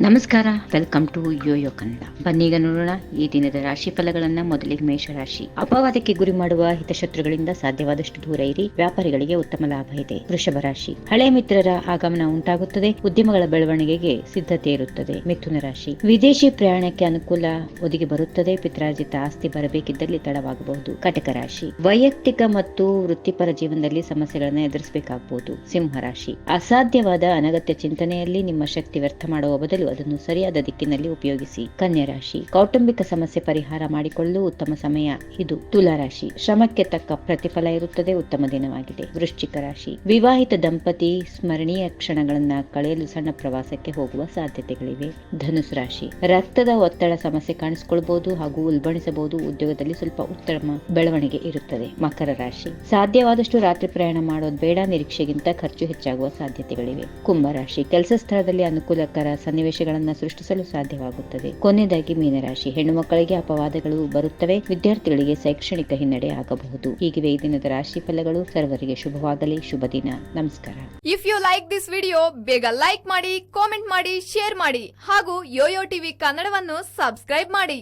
ನಮಸ್ಕಾರ welcome to Yoyo Kannada ಬನ್ನೀಗ ನೋಡೋಣ ಈ ದಿನದ ರಾಶಿ ಫಲಗಳನ್ನ ಮೊದಲಿಗೆ ಮೇಷರಾಶಿ ಅಪವಾದಕ್ಕೆ ಗುರಿ ಮಾಡುವ ಹಿತಶತ್ರುಗಳಿಂದ ಸಾಧ್ಯವಾದಷ್ಟು ದೂರ ಇರಿ, ವ್ಯಾಪಾರಿಗಳಿಗೆ ಉತ್ತಮ ಲಾಭ ಇದೆ. ವೃಷಭ ರಾಶಿ. ಹಳೆ ಮಿತ್ರರ ಆಗಮನ ಉಂಟಾಗುತ್ತದೆ, ಉದ್ಯಮಗಳ ಬೆಳವಣಿಗೆಗೆ ಸಿದ್ಧತೆ ಇರುತ್ತದೆ. ಮಿಥುನ ರಾಶಿ. ವಿದೇಶಿ ಪ್ರಯಾಣಕ್ಕೆ ಅನುಕೂಲ ಒದಗಿ ಬರುತ್ತದೆ, ಪಿತ್ರಾರ್ಜಿತ ಆಸ್ತಿ ಬರಬೇಕಿದ್ದಲ್ಲಿ ತಡವಾಗಬಹುದು. ಕಟಕ ರಾಶಿ. ವೈಯಕ್ತಿಕ ಮತ್ತು ವೃತ್ತಿಪರ ಜೀವನದಲ್ಲಿ ಸಮಸ್ಯೆಗಳನ್ನು ಎದುರಿಸಬೇಕಾಗಬಹುದು ಸಿಂಹ ರಾಶಿ. ಅಸಾಧ್ಯವಾದ ಅನಗತ್ಯ ಚಿಂತನೆಯಲ್ಲಿ ನಿಮ್ಮ ಶಕ್ತಿ ವ್ಯರ್ಥ ಮಾಡುವ ಬದಲು ಅದನ್ನು ಸರಿಯಾದ ದಿಕ್ಕಿನಲ್ಲಿ ಉಪಯೋಗಿಸಿ. ಕನ್ಯಾ ರಾಶಿ, ಕೌಟುಂಬಿಕ ಸಮಸ್ಯೆ ಪರಿಹಾರ ಮಾಡಿಕೊಳ್ಳಲು ಉತ್ತಮ ಸಮಯ ಇದು. ತುಲಾರಾಶಿ ಶ್ರಮಕ್ಕೆ ತಕ್ಕ ಪ್ರತಿಫಲ ಇರುತ್ತದೆ, ಉತ್ತಮ ದಿನವಾಗಿದೆ. ವೃಶ್ಚಿಕ ರಾಶಿ, ವಿವಾಹಿತ ದಂಪತಿ ಸ್ಮರಣೀಯ ಕ್ಷಣಗಳನ್ನ ಕಳೆಯಲು ಸಣ್ಣ ಪ್ರವಾಸಕ್ಕೆ ಹೋಗುವ ಸಾಧ್ಯತೆಗಳಿವೆ. ಧನುಸ್ ರಾಶಿ, ರಕ್ತದ ಒತ್ತಡ ಸಮಸ್ಯೆ ಕಾಣಿಸಿಕೊಳ್ಳಬಹುದು ಹಾಗೂ ಉಲ್ಬಣಿಸಬಹುದು, ಉದ್ಯೋಗದಲ್ಲಿ ಸ್ವಲ್ಪ ಉತ್ತಮ ಬೆಳವಣಿಗೆ ಇರುತ್ತದೆ. ಮಕರ ರಾಶಿ, ಸಾಧ್ಯವಾದಷ್ಟು ರಾತ್ರಿ ಪ್ರಯಾಣ ಮಾಡೋದು ಬೇಡ, ನಿರೀಕ್ಷೆಗಿಂತ ಖರ್ಚು ಹೆಚ್ಚಾಗುವ ಸಾಧ್ಯತೆಗಳಿವೆ. ಕುಂಭ ರಾಶಿ, ಕೆಲಸ ಸ್ಥಳದಲ್ಲಿ ಅನುಕೂಲಕರ ಸನ್ನಿವೇಶಗಳನ್ನು ಸೃಷ್ಟಿಸಲು ಸಾಧ್ಯವಾಗುತ್ತದೆ. ಕೊನೆಯದಾಗಿ ಮೀನರಾಶಿ. ಹೆಣ್ಣು ಮಕ್ಕಳಿಗೆ ಅಪವಾದಗಳು ಬರುತ್ತವೆ. ವಿದ್ಯಾರ್ಥಿಗಳಿಗೆ ಶೈಕ್ಷಣಿಕ ಹಿನ್ನಡೆ ಆಗಬಹುದು. ಹೀಗಿವೆ ಈ ದಿನದ ರಾಶಿ ಫಲಗಳು. ಸರ್ವರಿಗೆ ಶುಭವಾಗಲಿ. ಶುಭ ದಿನ. ನಮಸ್ಕಾರ. If you like this video ಬೇಗ ಲೈಕ್ ಮಾಡಿ ಕಾಮೆಂಟ್ ಮಾಡಿ ಶೇರ್ ಮಾಡಿ ಹಾಗೂ ಯೋಯೋ ಟಿವಿ ಕನ್ನಡವನ್ನು ಸಬ್ಸ್ಕ್ರೈಬ್ ಮಾಡಿ.